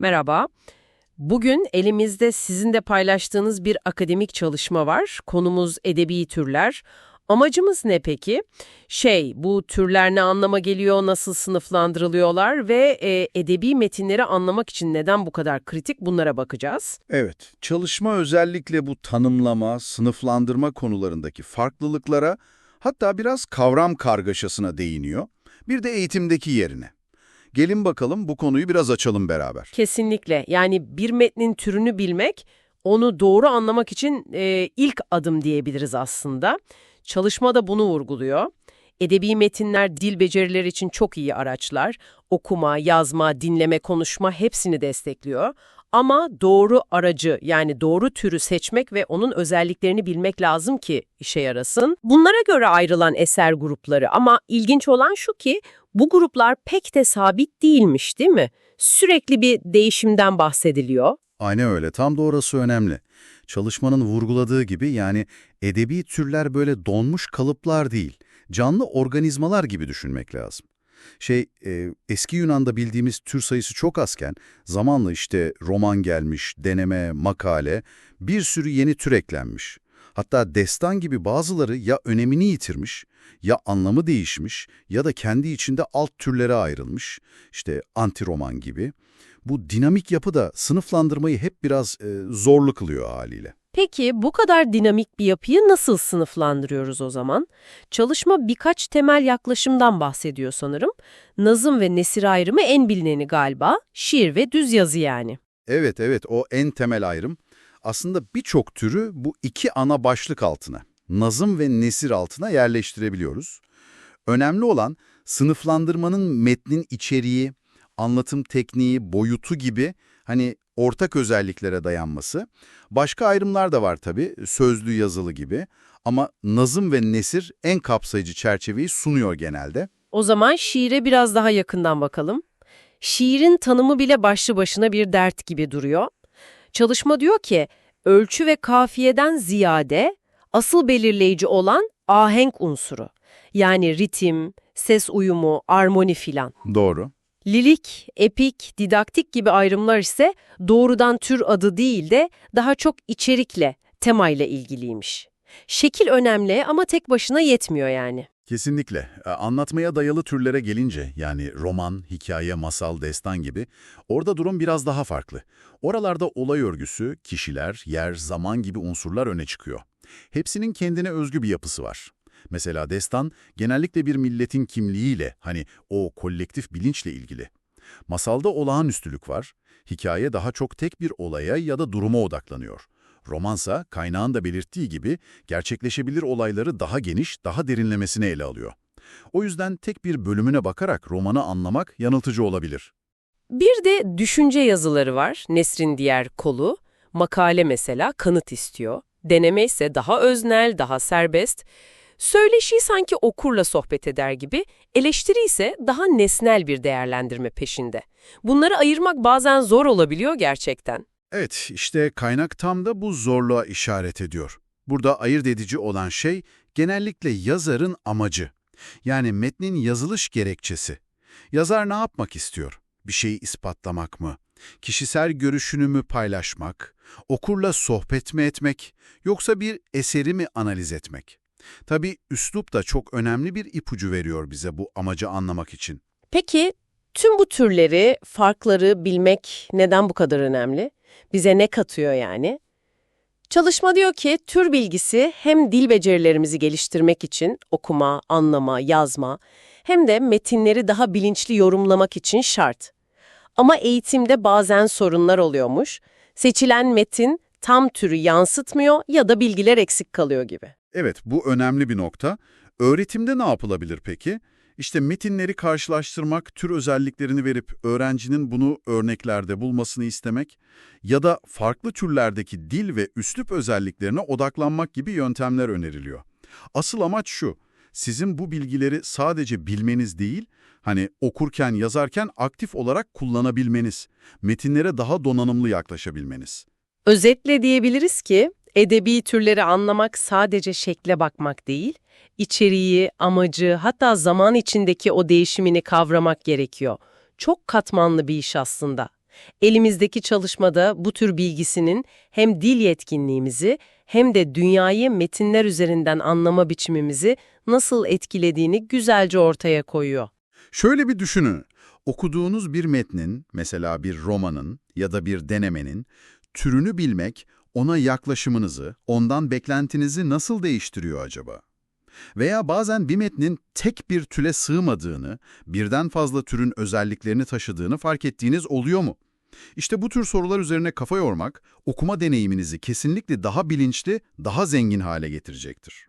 Merhaba. Bugün elimizde sizin de paylaştığınız bir akademik çalışma var. Konumuz edebi türler. Amacımız ne peki? Şey, bu türler ne anlama geliyor, nasıl sınıflandırılıyorlar ve e, edebi metinleri anlamak için neden bu kadar kritik bunlara bakacağız. Evet, çalışma özellikle bu tanımlama, sınıflandırma konularındaki farklılıklara, hatta biraz kavram kargaşasına değiniyor. Bir de eğitimdeki yerine. Gelin bakalım bu konuyu biraz açalım beraber. Kesinlikle. Yani bir metnin türünü bilmek, onu doğru anlamak için e, ilk adım diyebiliriz aslında. Çalışma da bunu vurguluyor. Edebi metinler dil becerileri için çok iyi araçlar. Okuma, yazma, dinleme, konuşma hepsini destekliyor. Ama doğru aracı yani doğru türü seçmek ve onun özelliklerini bilmek lazım ki işe yarasın. Bunlara göre ayrılan eser grupları ama ilginç olan şu ki bu gruplar pek de sabit değilmiş değil mi? Sürekli bir değişimden bahsediliyor. Aynen öyle, tam da orası önemli. Çalışmanın vurguladığı gibi yani edebi türler böyle donmuş kalıplar değil, canlı organizmalar gibi düşünmek lazım. Şey, e, eski Yunan'da bildiğimiz tür sayısı çok azken, zamanla işte roman gelmiş, deneme, makale, bir sürü yeni tür eklenmiş. Hatta destan gibi bazıları ya önemini yitirmiş, ya anlamı değişmiş ya da kendi içinde alt türlere ayrılmış. İşte anti-roman gibi. Bu dinamik yapı da sınıflandırmayı hep biraz e, zorlu kılıyor haliyle. Peki bu kadar dinamik bir yapıyı nasıl sınıflandırıyoruz o zaman? Çalışma birkaç temel yaklaşımdan bahsediyor sanırım. Nazım ve nesir ayrımı en bilineni galiba, şiir ve düz yazı yani. Evet evet o en temel ayrım. Aslında birçok türü bu iki ana başlık altına, nazım ve nesir altına yerleştirebiliyoruz. Önemli olan sınıflandırmanın metnin içeriği, anlatım tekniği, boyutu gibi hani ortak özelliklere dayanması. Başka ayrımlar da var tabii, sözlü yazılı gibi. Ama nazım ve nesir en kapsayıcı çerçeveyi sunuyor genelde. O zaman şiire biraz daha yakından bakalım. Şiirin tanımı bile başlı başına bir dert gibi duruyor. Çalışma diyor ki, ölçü ve kafiyeden ziyade asıl belirleyici olan ahenk unsuru. Yani ritim, ses uyumu, armoni filan. Doğru. Lilik, epik, didaktik gibi ayrımlar ise doğrudan tür adı değil de daha çok içerikle, temayla ilgiliymiş. Şekil önemli ama tek başına yetmiyor yani. Kesinlikle. E, Anlatmaya dayalı türlere gelince yani roman, hikaye, masal, destan gibi orada durum biraz daha farklı. Oralarda olay örgüsü, kişiler, yer, zaman gibi unsurlar öne çıkıyor. Hepsinin kendine özgü bir yapısı var. Mesela destan genellikle bir milletin kimliğiyle, hani o kolektif bilinçle ilgili. Masalda olağanüstülük var, hikaye daha çok tek bir olaya ya da duruma odaklanıyor. Romansa, kaynağın da belirttiği gibi, gerçekleşebilir olayları daha geniş, daha derinlemesine ele alıyor. O yüzden tek bir bölümüne bakarak romanı anlamak yanıltıcı olabilir. Bir de düşünce yazıları var, Nesrin diğer kolu. Makale mesela kanıt istiyor. Deneme ise daha öznel, daha serbest. Söyleşi sanki okurla sohbet eder gibi, eleştiri ise daha nesnel bir değerlendirme peşinde. Bunları ayırmak bazen zor olabiliyor gerçekten. Evet, işte kaynak tam da bu zorluğa işaret ediyor. Burada ayırt edici olan şey genellikle yazarın amacı. Yani metnin yazılış gerekçesi. Yazar ne yapmak istiyor? Bir şeyi ispatlamak mı? Kişisel görüşünü mü paylaşmak? Okurla sohbet mi etmek? Yoksa bir eseri mi analiz etmek? Tabii üslup da çok önemli bir ipucu veriyor bize bu amacı anlamak için. Peki tüm bu türleri, farkları bilmek neden bu kadar önemli? Bize ne katıyor yani? Çalışma diyor ki tür bilgisi hem dil becerilerimizi geliştirmek için okuma, anlama, yazma hem de metinleri daha bilinçli yorumlamak için şart. Ama eğitimde bazen sorunlar oluyormuş. Seçilen metin tam türü yansıtmıyor ya da bilgiler eksik kalıyor gibi. Evet, bu önemli bir nokta. Öğretimde ne yapılabilir peki? İşte metinleri karşılaştırmak, tür özelliklerini verip öğrencinin bunu örneklerde bulmasını istemek ya da farklı türlerdeki dil ve üslup özelliklerine odaklanmak gibi yöntemler öneriliyor. Asıl amaç şu, sizin bu bilgileri sadece bilmeniz değil, hani okurken, yazarken aktif olarak kullanabilmeniz, metinlere daha donanımlı yaklaşabilmeniz. Özetle diyebiliriz ki edebi türleri anlamak sadece şekle bakmak değil, içeriği, amacı hatta zaman içindeki o değişimini kavramak gerekiyor. Çok katmanlı bir iş aslında. Elimizdeki çalışmada bu tür bilgisinin hem dil yetkinliğimizi hem de dünyayı metinler üzerinden anlama biçimimizi nasıl etkilediğini güzelce ortaya koyuyor. Şöyle bir düşünün. Okuduğunuz bir metnin, mesela bir romanın ya da bir denemenin, türünü bilmek ona yaklaşımınızı, ondan beklentinizi nasıl değiştiriyor acaba? Veya bazen bir metnin tek bir türe sığmadığını, birden fazla türün özelliklerini taşıdığını fark ettiğiniz oluyor mu? İşte bu tür sorular üzerine kafa yormak, okuma deneyiminizi kesinlikle daha bilinçli, daha zengin hale getirecektir.